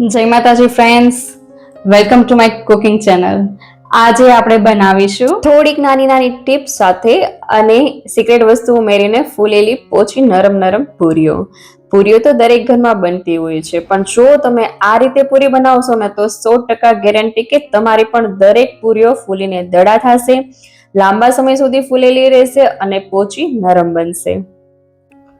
જય માતાજી friends welcome to my cooking channel આજે આપણે બનાવીશું થોડીક નાની નાની ટીપ સાથે અને સિક્રેટ વસ્તુ ઉમેરીને ફૂલેલી પોચી નરમ નરમ પૂરીઓ. પૂરીઓ તો દરેક ઘરમાં બનતી હોય છે, પણ જો તમે આ રીતે પૂરી બનાવશો ને તો સો ટકા ગેરંટી કે તમારી પણ દરેક પૂરીઓ ફૂલીને દડા થશે, લાંબા સમય સુધી ફૂલેલી રહેશે અને પોચી નરમ બનશે.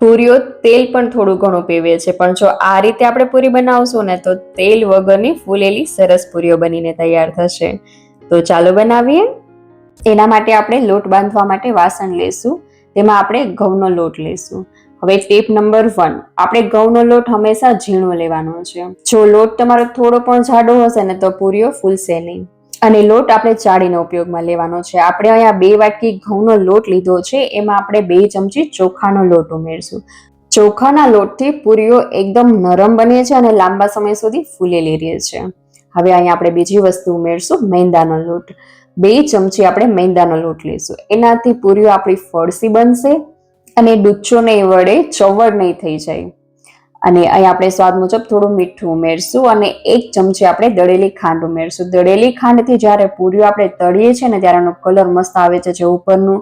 પૂરીઓ તેલ પણ થોડું ઘણું પીવે છે. પણ જો આ રીતે આપણે પૂરી બનાવશું ને, તો તેલ વગરની ફૂલેલી સરસ પૂરીઓ બનીને તૈયાર થશે. તો ચાલો બનાવીએ. એના માટે આપણે લોટ બાંધવા માટે વાસણ લેશું. તેમાં આપણે ઘઉંનો લોટ લેશું. હવે ટીપ નંબર વન. આપણે ઘઉંનો લોટ હંમેશા ઝીણો લેવાનો છે. જો લોટ તમારો થોડો પણ જાડો હશે ને, તો પૂરીઓ ફૂલશે નહીં. અને લોટ આપણે ચાળીનો ઉપયોગમાં લેવાનો છે. આપણે અહીંયા બે વાટકી ઘઉંનો લોટ લીધો છે. એમાં આપણે બે ચમચી ચોખાનો લોટ ઉમેરશું. ચોખાના લોટથી પૂરીઓ એકદમ નરમ બને છે અને લાંબા સમય સુધી ફૂલેલી રહે છે. હવે અહીંયા આપણે બીજી વસ્તુ ઉમેરશું, મેંદાનો લોટ. બે ચમચી આપણે મેંદાનો લોટ લઈશું એનાથી પૂરીઓ આપણી ફળસી બનશે અને ડુચ્ચો નહીં વડે ચવડ નહીં થઈ જાય. અને અહીં આપણે સ્વાદ મુજબ થોડું મીઠું ઉમેરશું અને એક ચમચી આપણે દળેલી ખાંડ ઉમેરશું. દળેલી ખાંડથી જ્યારે પૂરીઓ આપણે તળીએ છીએ ને ત્યારે એનો કલર મસ્ત આવે છે, જે ઉપરનું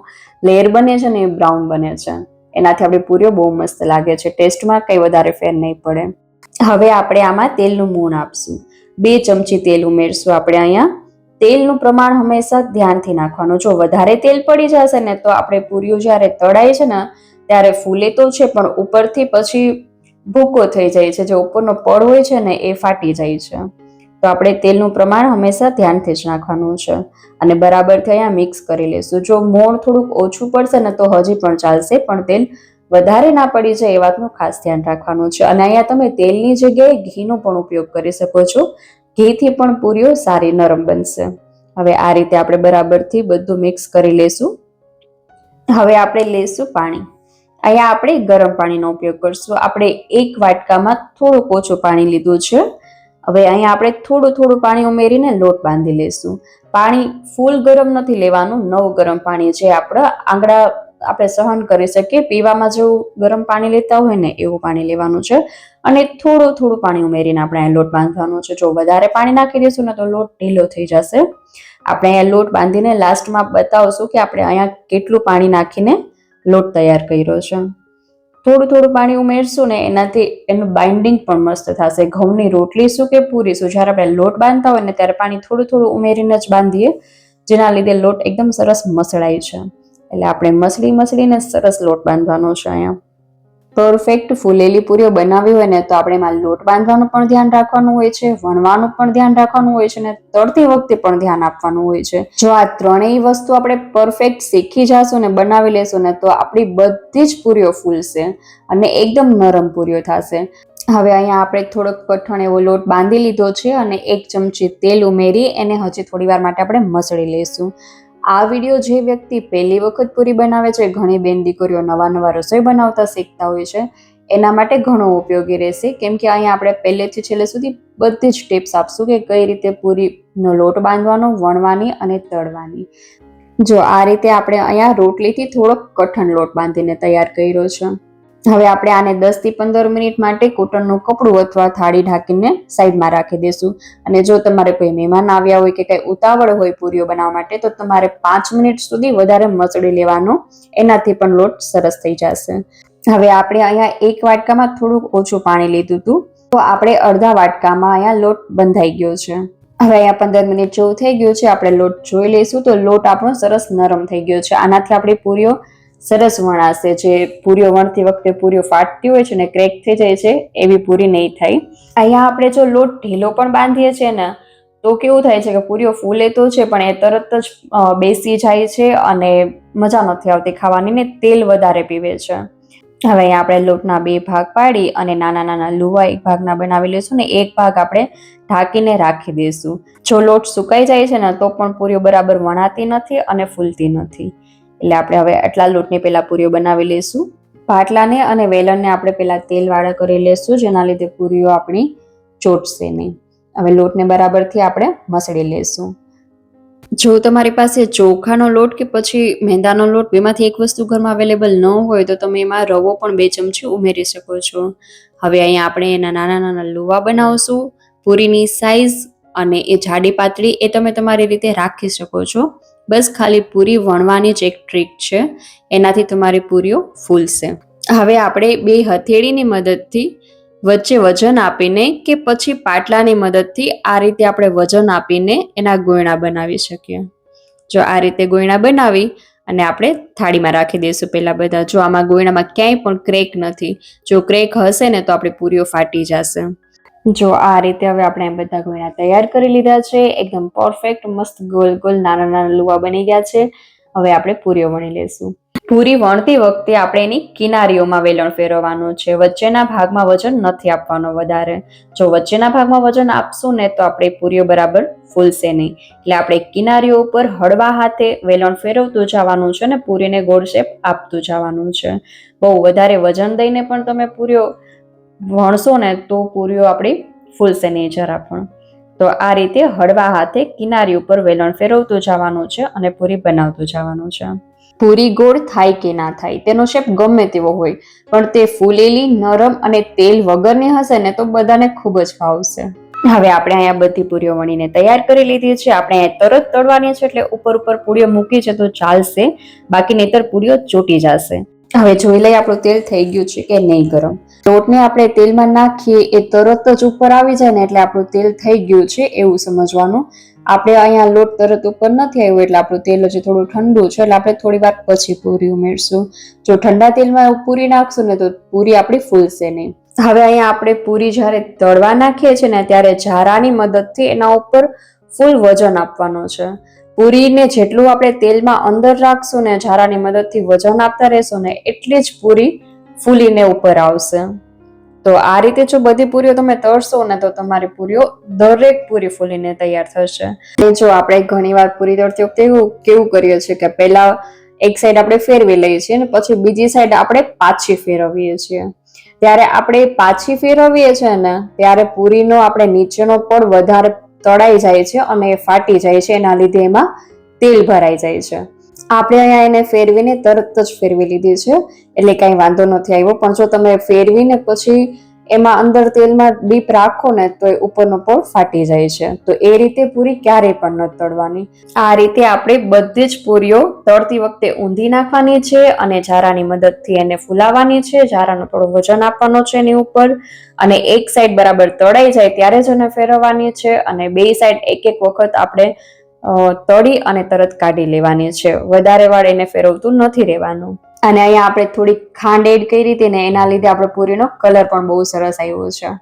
લેયર બને છે ને એ બ્રાઉન બને છે. એનાથી આપણી પૂરીઓ બહુ મસ્ત લાગે છે. ટેસ્ટમાં કંઈ વધારે ફેર નહીં પડે. હવે આપણે આમાં તેલનું મૂણ આપશું. બે ચમચી તેલ ઉમેરશું આપણે અહીંયા. તેલનું પ્રમાણ હંમેશા ધ્યાનથી નાખવાનું. જો વધારે તેલ પડી જશે ને તો આપણે પૂરીઓ જ્યારે તળાય છે ને, ત્યારે ફૂલે તો છે, પણ ઉપરથી પછી ભૂકો થઈ જાય છે, જે ઉપરનો પડ હોય છે ને એ ફાટી જાય છે. તો આપણે તેલનું પ્રમાણ હંમેશા ધ્યાનથી જ નાખવાનું છે અને બરાબરથી અહીંયા મિક્સ કરી લેશું. જો મોણ થોડુંક ઓછું પડશે ને તો હજી પણ ચાલશે, પણ તેલ વધારે ના પડી જાય એ વાતનું ખાસ ધ્યાન રાખવાનું છે. અને અહીંયા તમે તેલની જગ્યાએ ઘીનો પણ ઉપયોગ કરી શકો છો. ઘીથી પણ પૂરીઓ સારી નરમ બનશે. હવે આ રીતે આપણે બરાબરથી બધું મિક્સ કરી લેશું. હવે આપણે લેશું પાણી. અહીંયા આપણે ગરમ પાણીનો ઉપયોગ કરશું. આપણે એક વાટકામાં થોડુંક ઓછું પાણી લીધું છે. હવે અહીંયા આપણે થોડું થોડું પાણી ઉમેરીને લોટ બાંધી લેશું. પાણી ફૂલ ગરમ નથી લેવાનું, નવ ગરમ પાણી જે આપણા આંગળા આપણે સહન કરી શકીએ. પીવામાં જેવું ગરમ પાણી લેતા હોય ને એવું પાણી લેવાનું છે. અને થોડું થોડું પાણી ઉમેરીને આપણે અહીંયા લોટ બાંધવાનો છે. જો વધારે પાણી નાખી દઈશું ને તો લોટ ઢીલો થઈ જશે. આપણે અહીંયા લોટ બાંધીને લાસ્ટમાં બતાવશું કે આપણે અહીંયા કેટલું પાણી નાખીને લોટ તૈયાર કર્યો છે. થોડું થોડું પાણી ઉમેરશું ને એનાથી એનું બાઇન્ડિંગ પણ મસ્ત થશે. ઘઉંની રોટલી શું કે પૂરી શું? જ્યારે આપણે લોટ બાંધતા હોય ને ત્યારે પાણી થોડું થોડું ઉમેરીને જ બાંધીએ, જેના લીધે લોટ એકદમ સરસ મસળાય છે. એટલે આપણે મસળી મસળીને સરસ લોટ બાંધવાનો છે અહીંયા. પરફેક્ટ ફૂલેલી પૂરીઓ બનાવી હોય ને તો આપણે એમાં લોટ બાંધવાનું પણ ધ્યાન રાખવાનું હોય છે, વણવાનું પણ ધ્યાન રાખવાનું હોય છે ને તળતી વખતે પણ ધ્યાન આપવાનું હોય છે. જો આ ત્રણેય વસ્તુ આપણે પરફેક્ટ શીખી જશું ને બનાવી લેશું ને તો આપણી બધી જ પૂરીઓ ફૂલશે અને એકદમ નરમ પૂરીઓ થશે. હવે અહીંયા આપણે થોડોક કઠણ એવો લોટ બાંધી લીધો છે અને એક ચમચી તેલ ઉમેરી એને હજી થોડી વાર માટે આપણે મસળી લઈશું. આ વીડિયો જે વ્યક્તિ પહેલી વખત પૂરી બનાવે છે, ઘણી બેન દીકરીઓ નવા નવા રસોઈ બનાવતા શીખતા હોય છે, એના માટે ઘણો ઉપયોગી રહેશે. કેમ કે અહીંયા આપણે પહેલેથી છેલ્લે સુધી બધી જ ટિપ્સ આપશું કે કઈ રીતે પૂરીનો લોટ બાંધવાનો, વણવાની અને તળવાની. જો આ રીતે આપણે અહીંયા રોટલીથી થોડોક કઠણ લોટ બાંધીને તૈયાર કર્યો છે. હવે આપણે આને દસથી પંદર મિનિટ માટે કોટનનું કપડું અથવા થાળી ઢાંકીને સાઈડમાં રાખી દઈશું અને જો તમારે કોઈ મહેમાન આવ્યા હોય કે કંઈ ઉતાવળ હોય પૂરીઓ બનાવવા માટે, તો તમારે પાંચ મિનિટ સુધી વધારે મસળી લેવાનો એનાથી પણ લોટ સરસ થઈ જશે. હવે આપણે અહીંયા એક વાટકામાં થોડુંક ઓછું પાણી લીધું હતું. તો આપણે અડધા વાટકામાં અહીંયા લોટ બંધાઈ ગયો છે. હવે અહીંયા પંદર મિનિટ જેવું થઈ ગયું છે. આપણે લોટ જોઈ લઈશું તો લોટ આપણો સરસ નરમ થઈ ગયો છે. આનાથી આપણી પૂરીઓ સરસ વણાશે જે પૂરીઓ વણતી વખતે પૂરીઓ ફાટતી હોય છે ને ક્રેક થઈ જાય છે, એવી પૂરી નહીં થાય. અહીંયા આપણે જો લોટ ઢીલો પણ બાંધીએ છીએ ને, તો કેવું થાય છે કે પૂરીઓ ફૂલે તો છે, પણ એ તરત જ બેસી જાય છે અને મજા નથી આવતી ખાવાની ને તેલ વધારે પીવે છે. હવે અહીંયા આપણે લોટના બે ભાગ પાડી અને નાના નાના લુવા એક ભાગના બનાવી લઈશું ને એક ભાગ આપણે ઢાંકીને રાખી દઈશું. જો લોટ સુકાઈ જાય છે ને, તો પણ પૂરીઓ બરાબર વણાતી નથી અને ફૂલતી નથી. એટલે આપણે હવે આટલા લોટની પહેલા પૂરીઓ બનાવી લઈશું પાટલાને અને વેલણને આપણે પહેલાં તેલવાળા કરી લઈશું જેના લીધે પૂરીઓ આપણી ચોટશે નહીં. હવે લોટને બરાબરથી આપણે મસળી લઈશું જો તમારી પાસે ચોખાનો લોટ કે પછી મેંદાનો લોટ, બેમાંથી એક વસ્તુ ઘરમાં અવેલેબલ ન હોય, તો તમે એમાં રવો પણ બે ચમચી ઉમેરી શકો છો. હવે અહીંયા આપણે એના નાના નાના લુવા બનાવશું. પૂરીની સાઈઝ અને એ જાડી પાતળી એ તમે તમારી રીતે રાખી શકો છો. બસ ખાલી પૂરી વણવાની જ એક ટ્રીક છે. એનાથી તમારી પૂરીઓ ફૂલશે. હવે આપણે બે હથેળીની મદદથી વચ્ચે વજન આપીને કે પછી પાટલાની મદદથી આ રીતે આપણે વજન આપીને એના ગોયણા બનાવી શકીએ. જો આ રીતે ગોયણા બનાવી અને આપણે થાળીમાં રાખી દઈશું પહેલાં બધા. જો આમાં ગોયણામાં ક્યાંય પણ ક્રેક નથી. જો ક્રેક હશે ને તો આપણી પૂરીઓ ફાટી જશે. જો આ રીતે હવે આપણે બધા ગોળા તૈયાર કરી લીધા છે, એકદમ પરફેક્ટ મસ્ત ગોલ ગોલ નાના નાના લુવા બની ગયા છે. હવે આપણે પૂરીઓ વણી લેશું પૂરી વણતી વખતે આપણે એની કિનારીઓમાં વેલણ ફેરવવાનું છે. વચ્ચેના ભાગમાં વજન નથી આપવાનો વધારે. જો વચ્ચેના ભાગમાં વજન આપશું ને તો આપણે પૂરીઓ બરાબર ફૂલશે નહીં. એટલે આપણે કિનારીઓ ઉપર હળવા હાથે વેલણ ફેરવતું જવાનું છે ને પૂરીને ગોળ શેપ આપતું જવાનું છે. બહુ વધારે વજન દઈને પણ તમે પૂરીઓ વણશો ને તો પૂરીઓ આપણી ફૂલશે નહીં જરા પણ તો આ રીતે હળવા હાથે કિનારી ઉપર વેલણ ફેરવતું જવાનું છે અને પૂરી બનાવતું જવાનું છે. પૂરી ગોળ થાય કે ના થાય, તેનો શેપ ગમે તેવો હોય, પણ તે ફૂલેલી, નરમ અને તેલ વગરની હશે ને તો બધાને ખૂબ જ ભાવશે હવે આપણે અહીંયા બધી પૂરીઓ વણીને તૈયાર કરી લીધી છે. આપણે અહીંયા તરત તળવાની છે એટલે ઉપર ઉપર પૂરીઓ મૂકી છે તો ચાલશે. બાકી નહીતર પૂરીઓ ચોટી જશે. હવે જોઈ લઈએ આપણું તેલ થઈ ગયું છે કે નહીં ગરમ. લોટને આપણે તેલમાં નાખીએ, એ તરત જ ઉપર આવી જાય ને એટલે આપણું તેલ થઈ ગયું છે એવું સમજવાનું. આપણે અહીંયા લોટ તરત ઉપર નથી આવ્યો એટલે આપણું તેલ હજી થોડું ઠંડુ છે એટલે આપણે થોડી વાર પછી પૂરી ઉમેરશું. જો ઠંડા તેલમાં પૂરી નાખશું ને તો પૂરી આપણી ફૂલશે નહીં. હવે અહીંયા આપણે પૂરી જ્યારે તળવા નાખીએ છીએ ને ત્યારે ઝારાની મદદથી એના ઉપર ફૂલ વજન આપવાનો છે. પૂરીને જેટલું આપણે તેલમાં અંદર રાખશું ને ઝારાની મદદથી વજન આપતા રહેશું ને એટલી જ પૂરી ફૂલીને ઉપર આવશે. તો આ રીતે જો બધી પૂરીઓ તમે તળશો ને તો તમારી પૂરીઓ દરેક પૂરી ફૂલીને તૈયાર થશે. જો આપણે ઘણીવાર પૂરી તળતી વખતે એવું કેવું કરીએ છીએ કે પહેલા એક સાઈડ આપણે ફેરવી લઈએ છીએ ને પછી બીજી સાઈડ આપણે પાછી ફેરવીએ છીએ. ત્યારે આપણે પાછી ફેરવીએ છીએ ને ત્યારે પૂરીનો આપણે નીચેનો પડ વધારે તળાઈ જાય છે અને એ ફાટી જાય છે. એના લીધે એમાં તેલ ભરાઈ જાય છે. આપણે અહીંયા એને ફેરવીને તરત જ ફેરવી લીધી છે. એટલે કાંઈ વાંધો નથી આવ્યો. પણ જો તમે ફેરવીને પછી એમાં અંદર તેલમાં ડીપ રાખો ને તો એ ઉપરનો પોળ ફાટી જાય છે. તો એ રીતે પૂરી ક્યારેય પણ ન તળવાની. આ રીતે આપણે બધી જ પૂરીઓ તળતી વખતે ઊંધી નાખવાની છે અને ઝારાની મદદથી એને ફૂલાવાની છે. ઝારાનું થોડો વજન આપવાનો છે એની ઉપર. અને એક સાઈડ બરાબર તળાઈ જાય ત્યારે જ એને ફેરવવાની છે. અને બે સાઈડ એક એક વખત આપણે તળી અને તરત કાઢી લેવાની છે. વધારે વાળ એને ફેરવતું નથી રહેવાનું. અને અહીંયા આપણે થોડી ખાંડ એડ કરી હતી ને એના લીધે આપણે પૂરીનો કલર પણ બહુ સરસ આવ્યો છે.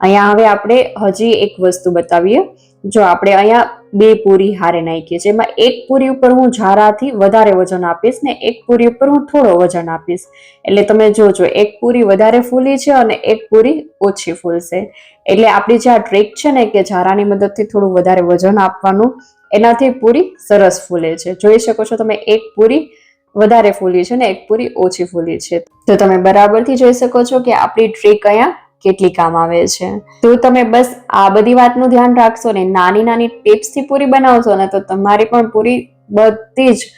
અહીંયા હવે આપણે હજી એક વસ્તુ બતાવીએ. જો આપણે અહીંયા બે પૂરી હારે નાખીએ છીએ એમાં એક પૂરી ઉપર હું ઝારાથી વધારે વજન આપીશ ને એક પૂરી ઉપર હું થોડો વજન આપીશ. એટલે તમે જોજો, એક પૂરી વધારે ફૂલી છે અને એક પૂરી ઓછી ફૂલશે. એટલે આપણી જે આ ટ્રીક છે ને કે ઝારાની મદદથી થોડું વધારે વજન આપવાનું, એનાથી પૂરી સરસ ફૂલે છે. જોઈ શકો છો તમે, એક પૂરી વધારે ફૂલી છે ને એક પૂરી ઓછી ફૂલી છે. તો તમે બરાબરથી જોઈ શકો છો કે આપણી ટ્રીક અહીંયા કેટલી કામ આવે છે. તો તમે બસ આ બધી વાતનું ધ્યાન રાખશો ને નાની નાની ટિપ્સથી પૂરી બનાવશો ને તો તમારી પણ પૂરી બધી જ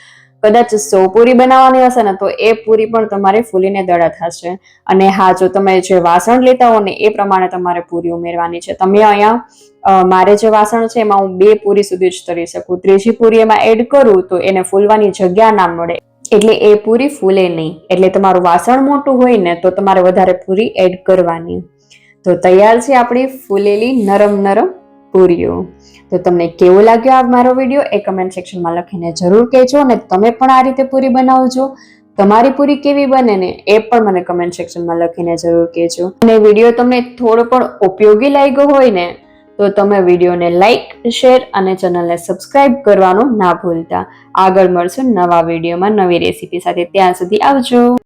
કદાચ સો પૂરી બનાવવાની હશે ને તો એ પૂરી પણ તમારે ફૂલીને દડા થશે. અને હા, જો તમે જે વાસણ લેતા હો ને એ પ્રમાણે તમારે પૂરી ઉમેરવાની છે. તમે અહીંયા મારે જે વાસણ છે એમાં હું બે પૂરી સુધી જ તરી શકું. ત્રીજી પૂરી એમાં એડ કરું તો એને ફૂલવાની જગ્યા ના મળે. એટલે એ પૂરી ફૂલે નહીં. એટલે તમારું વાસણ મોટું હોય ને તો તમારે વધારે પૂરી એડ કરવાની. તો તૈયાર છે આપણી ફૂલેલી નરમ નરમ પૂરીઓ. તો તમને કેવો લાગ્યો આ મારો વીડિયો એ કમેન્ટ સેક્શનમાં લખીને જરૂર કહેજો અને તમે પણ આ રીતે પૂરી બનાવજો. તમારી પૂરી કેવી બને ને એ પણ મને કમેન્ટ સેક્શનમાં લખીને જરૂર કહેજો. અને વીડિયો તમને થોડો પણ ઉપયોગી લાગ્યો હોય ને તો તમે વિડીયોને લાઈક શેર અને ચેનલને સબસ્ક્રાઇબ કરવાનું ના ભૂલતા. આગળ મળશું નવા વિડીયોમાં નવી રેસીપી સાથે. ત્યાં સુધી આવજો.